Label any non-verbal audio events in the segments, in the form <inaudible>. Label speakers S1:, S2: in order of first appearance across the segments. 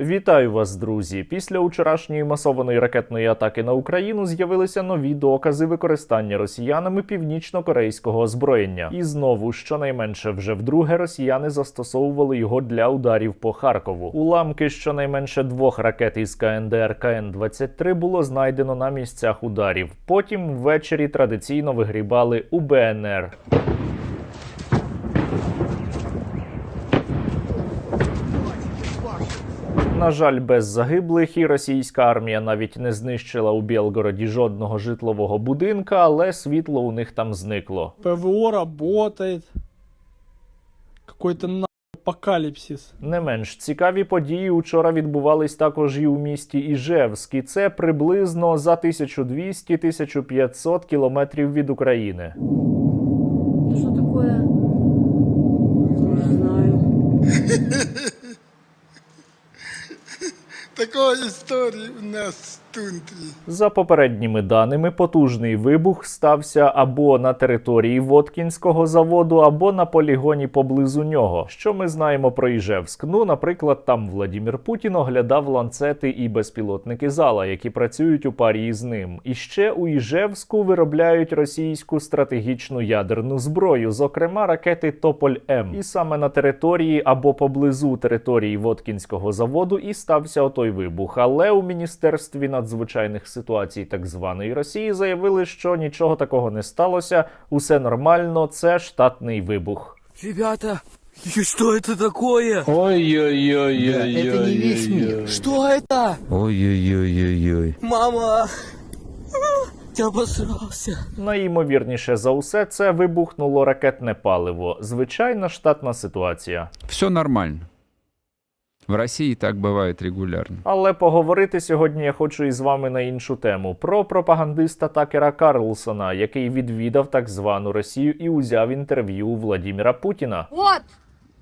S1: Вітаю вас, друзі! Після вчорашньої масованої ракетної атаки на Україну з'явилися нові докази використання росіянами північно-корейського озброєння. І знову, щонайменше вже вдруге, росіяни застосовували його для ударів по Харкову. Уламки щонайменше двох ракет із КНДР КН-23 було знайдено на місцях ударів. Потім ввечері традиційно вигрібали у БНР. На жаль, без загиблих і російська армія навіть не знищила у Білгороді жодного житлового будинка, але світло у них там зникло.
S2: ПВО работает. Какой-то на апокалипсис.
S1: Не менш цікаві події учора відбувались також і у місті Іжевськ, і це приблизно за 1200-1500 кілометрів від України.
S3: Что такое? Не знаю.
S4: Такой истории у нас в тундре.
S1: За попередніми даними, потужний вибух стався або на території Воткінського заводу, або на полігоні поблизу нього. Що ми знаємо про Іжевськ? Ну, наприклад, там Владімір Путін оглядав ланцети і безпілотники зала, які працюють у парі із ним. І ще у Іжевську виробляють російську стратегічну ядерну зброю, зокрема ракети Тополь М. І саме на території або поблизу території Воткінського заводу і стався отой вибух. Але у міністерстві надзвичайних ситуацій так званої Росії заявили, що нічого такого не сталося, усе нормально, це штатний вибух.
S5: Ребята, и что это такое?
S2: Ой-ой-ой-ой.
S4: это не весь мир.
S5: Что это?
S6: Ой-ой-ой-ой-ой.
S5: Мама! Я обосрался.
S1: Найімовірніше за усе це вибухнуло ракетне паливо. Звичайна штатна ситуація.
S6: Все нормально. В Росії так буває регулярно.
S1: Але поговорити сьогодні я хочу із вами на іншу тему про пропагандиста Такера Карлсона, який відвідав так звану Росію і узяв інтерв'ю у Владіміра Путіна.
S3: От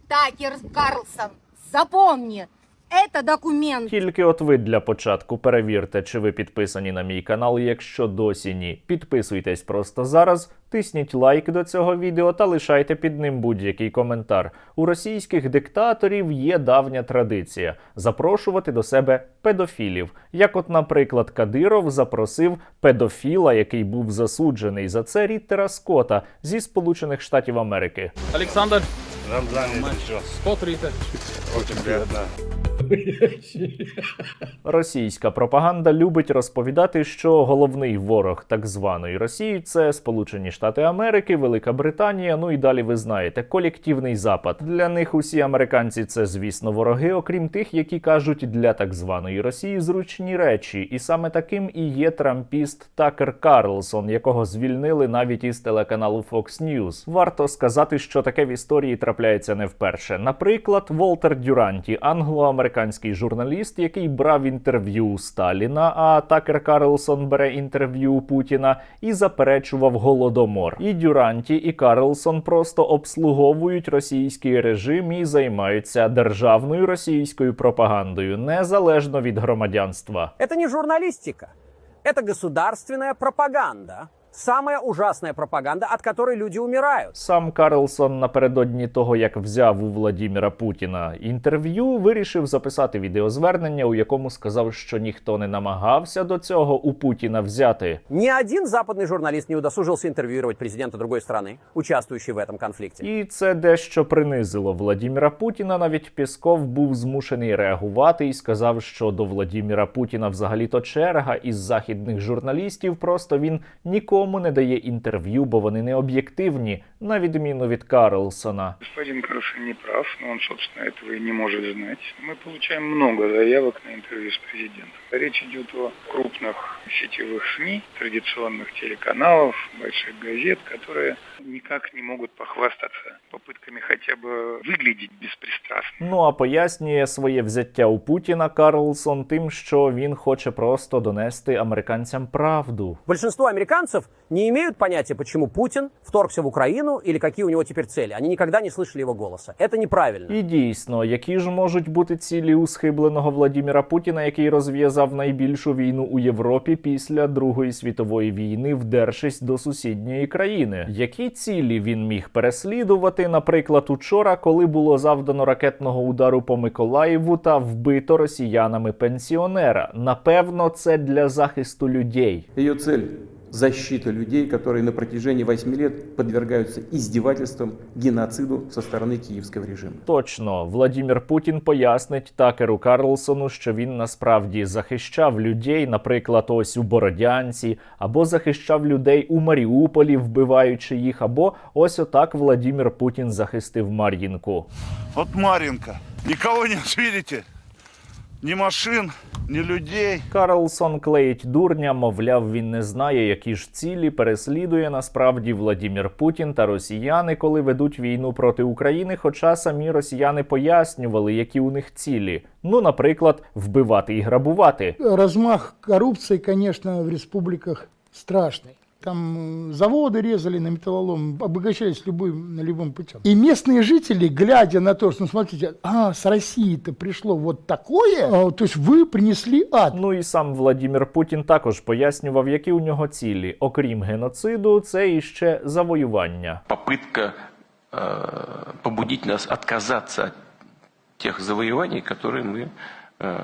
S3: Такер Карлсон, запомни, это документ.
S1: Тільки от ви для початку перевірте, чи ви підписані на мій канал. Якщо досі ні, підписуйтесь просто зараз, тисніть лайк до цього відео та лишайте під ним будь-який коментар. У російських диктаторів є давня традиція запрошувати до себе педофілів. Як, от, наприклад, Кадиров запросив педофіла, який був засуджений за це Ріттера Скота зі Сполучених Штатів Америки.
S2: Александр,
S7: Рамзан.
S2: Скотт Риттер.
S7: Очень приятно. <laughs>
S1: Російська пропаганда любить розповідати, що головний ворог так званої Росії це Сполучені Штати Америки, Велика Британія. Ну і далі ви знаєте, колективний запад. Для них усі американці це, звісно, вороги, окрім тих, які кажуть для так званої Росії зручні речі. І саме таким і є трампіст Такер Карлсон, якого звільнили навіть із телеканалу Fox News. Варто сказати, що таке в історії трапляється не вперше. Наприклад, Волтер Дюранті, англо-американський журналіст, який брав інтерв'ю у Сталіна, а Такер Карлсон бере інтерв'ю у Путіна і заперечував голодомор. І Дюранті, і Карлсон просто обслуговують російський режим і займаються державною російською пропагандою, незалежно від громадянства.
S8: Это не журналистика, это государственная пропаганда. Самая ужасная пропаганда, от которой люди умирают.
S1: Сам Карлсон напередодні того, як взяв у Владіміра Путіна інтерв'ю, вирішив записати відеозвернення, у якому сказав, що ніхто не намагався до цього у Путіна взяти.
S8: Ни один западный журналист не удосужился интервьюировать президента другой страны, участвующей в этом конфликте.
S1: І це дещо принизило Владіміра Путіна. Навіть Пісков був змушений реагувати і сказав, що до Владіміра Путіна взагалі-то черга із західних журналістів. Просто він нікому не дає інтерв'ю, бо вони не об'єктивні, на відміну від Карлсона.
S9: Господин Карлсон не прав, но он, собственно, этого и не может знать. Мы получаем много заявок на интервью с президентом. Речь идет о крупных сетевых СМИ, традиционных телеканалов, больших газет, которые никак не могут похвастаться попытками хотя бы выглядеть беспристрастно.
S1: Ну а пояснює своє взяття у Путіна Карлсон тим, що він хоче просто донести американцям правду.
S8: Большинство американцев не имеют понятия, почему Путин вторгся в Украину или какие у него теперь цели. Они никогда не слышали его голоса. Это неправильно.
S1: І дійсно, які ж можуть бути цілі у схибленого Владіміра Путіна, який розв'язав найбільшу війну у Європі після Другої світової війни, вдершись до сусідньої країни? Які цілі він міг переслідувати? Наприклад, учора, коли було завдано ракетного удару по Миколаєву та вбито росіянами пенсіонера? Напевно, це для захисту людей.
S10: Ее цель – защита людей, которые на протяжении 8 лет подвергаются издевательствам, геноциду со стороны киевского режима.
S1: Точно, Владімір Путін пояснить Такеру Карлсону, що він насправді захищав людей, наприклад, ось у Бородянці, або захищав людей у Маріуполі, вбиваючи їх, або ось отак Владімір Путін захистив Мар'їнку.
S7: Вот Маринка. Никого нет, видите? Ни машин, ни людей.
S1: Карлсон клеїть дурня, мовляв, він не знає, які ж цілі переслідує насправді Владімір Путін та росіяни, коли ведуть війну проти України. Хоча самі росіяни пояснювали, які у них цілі. Ну, наприклад, вбивати і грабувати.
S4: Размах коррупции, конечно, в республиках страшный Там э, заводы резали на металлолом, обогащались любым, любым путем. И местные жители, глядя на то, что, ну, смотрите, а, с России-то пришло вот такое, а, то есть вы принесли ад.
S1: Ну і сам Владімір Путін також пояснював, які у нього цілі, окрім геноциду, це іще завоювання.
S11: попытка э, побудить нас отказаться от тех завоеваний, которые мы э,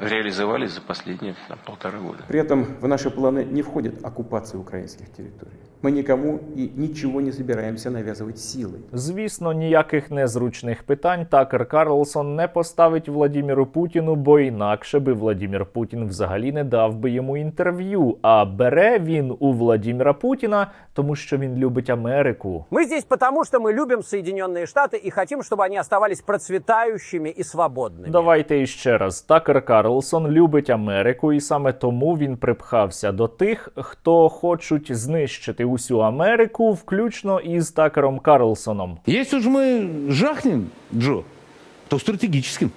S11: реализовали за последние там, полтора года.
S10: При этом в наши планы не входит оккупация украинских территорий. Мы никому и ничего не собираемся навязывать силой.
S1: Звісно, ніяких незручних питань Такер Карлсон не поставить Владіміру Путіну, бо інакше би Владімір Путін взагалі не дав би йому інтерв'ю. А бере він у Владіміра Путіна, тому що він любить Америку.
S8: Мы здесь потому, что мы любим Соединенные Штаты и хотим, чтобы они оставались процветающими и свободными.
S1: Давайте іще раз. Такер Карлсон любить Америку, і саме тому він припхався до тих, хто хочуть знищити Усю Америку, включно із Такером Карлсоном.
S5: Если уж мы жахнем, Джо, то стратегическим.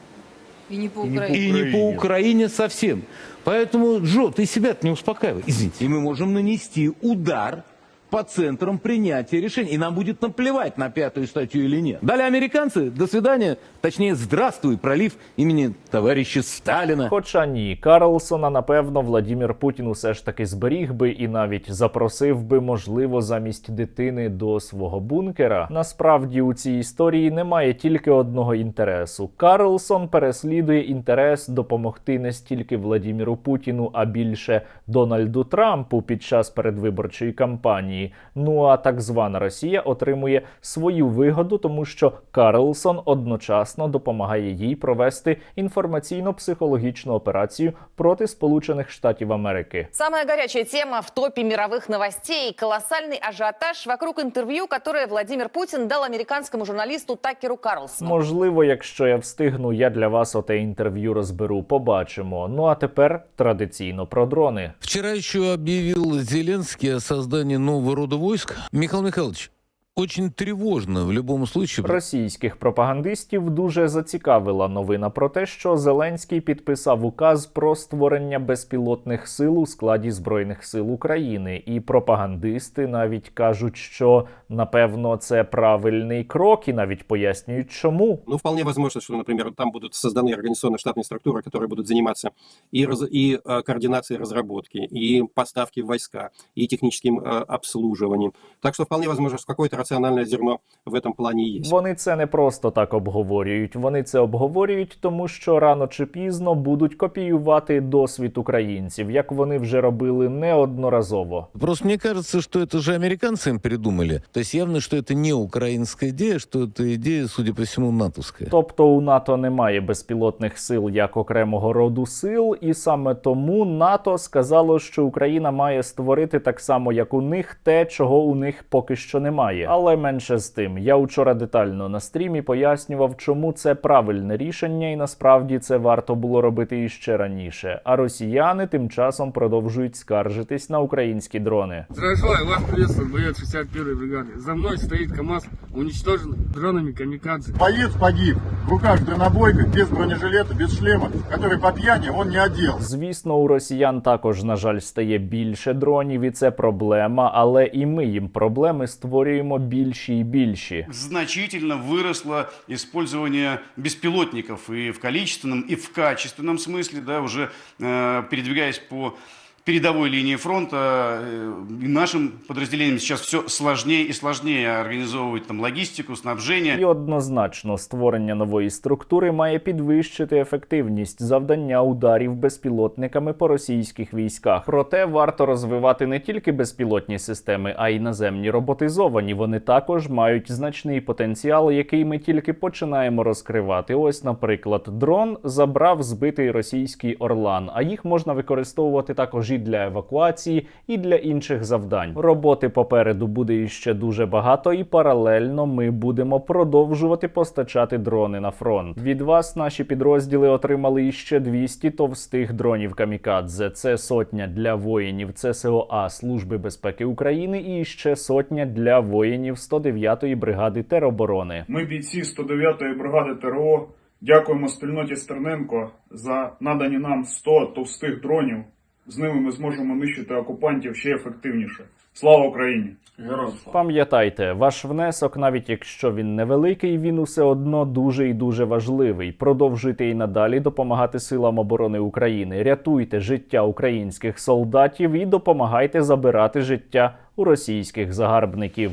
S3: И не по
S5: И не по Украине совсем. Поэтому, Джо, ты себя не успокаивай. Извините. И мы можем нанести удар по центрам принятия решений. И нам будет наплевать на пятую статью или нет. Далее американцы, до свидания. Точнее, здравствуй, пролив имени товарища Сталина.
S1: Хоча ні, Карлсона, напевно, Владімір Путін усе ж таки зберіг би і навіть запросив би, можливо, замість дитини до свого бункера. Насправді у цій історії немає тільки одного інтересу. Карлсон переслідує інтерес допомогти не стільки Владіміру Путіну, а більше Дональду Трампу під час передвиборчої кампанії. Ну а так звана Росія отримує свою вигоду, тому що Карлсон одночасно допомагає їй провести інформаційно-психологічну операцію проти Сполучених Штатів Америки.
S3: Самая горячая тема в топе мировых новостей – колоссальный ажиотаж вокруг интервью, которое Владимир Путин дал американскому журналисту Такеру Карлсону.
S1: Можливо, якщо я встигну, я для вас оте інтерв'ю розберу. Побачимо. Ну а тепер традиційно про дрони.
S5: Вчера еще объявил Зеленский о создании нового рода войск. Михаил Михайлович, очень тревожно в любом случае.
S1: Російських пропагандистів дуже зацікавила новина про те, що Зеленський підписав указ про створення безпілотних сил у складі збройних сил України, і пропагандисти навіть кажуть, що напевно це правильний крок, і навіть пояснюють, чому.
S12: Ну, вполне возможно, что, например, там будут созданы организационно-штатные структуры, которые будут заниматься и, раз- и э, координацией разработки, и поставки в войска, и техническим э, обслуживанием. Так что вполне возможно, что какое-то рациональное зерно в этом плане есть.
S1: Вони це не просто так обговорюють. Вони це обговорюють, тому що рано чи пізно будуть копіювати досвід українців, як вони вже робили неодноразово.
S5: Просто мне кажется, что это же американцы им придумали. То есть явно, что это не украинская идея, что это идея, судя по всему, натовская.
S1: Тобто у НАТО немає безпілотних сил як окремого роду сил, і саме тому НАТО сказало, що Україна має створити так само, як у них, те, чого у них поки що немає. Але менше з тим, я вчора детально на стрімі пояснював, чому це правильне рішення, і насправді це варто було робити іще раніше. А росіяни тим часом продовжують скаржитись на українські дрони.
S13: Желаю, вас приветствует боец 61-й бригады. За мной стоит КАМАЗ, уничтожен дронами камикадзе.
S14: Боец погиб в руках дронобойка, без бронежилета, без шлема, который по пьяни он не одел.
S1: Звісно, у росіян також, на жаль, стає більше дронів, і це проблема, але і ми їм проблеми створюємо більші і більші.
S15: значительно выросло использование беспилотников и в количественном, и в качественном смысле, да, уже э, передвигаясь по передовой линии фронта, э, нашим подразделениям сейчас все сложнее и сложнее организовывать там логистику, снабжение.
S1: І однозначно створення нової структури має підвищити ефективність завдання ударів безпілотниками по російських військах. Проте варто розвивати не тільки безпілотні системи, а й наземні роботизовані. Вони також мають значний потенціал, який ми тільки починаємо розкривати. Ось, наприклад, дрон забрав збитий російський орлан, а їх можна використовувати також і для евакуації, і для інших завдань. Роботи попереду буде іще дуже багато, і паралельно ми будемо продовжувати постачати дрони на фронт. Від вас наші підрозділи отримали іще 200 товстих дронів камікадзе. Це сотня для воїнів ЦСОА Служби безпеки України і ще сотня для воїнів 109-ї бригади тероборони.
S16: Ми, бійці 109-ї бригади ТРО, дякуємо спільноті Стерненко за надані нам 100 товстих дронів. З ними ми зможемо нищити окупантів ще ефективніше. Слава Україні! Героям слава!
S1: Пам'ятайте, ваш внесок, навіть якщо він невеликий, він усе одно дуже і дуже важливий. Продовжуйте і надалі допомагати силам оборони України, рятуйте життя українських солдатів і допомагайте забирати життя у російських загарбників.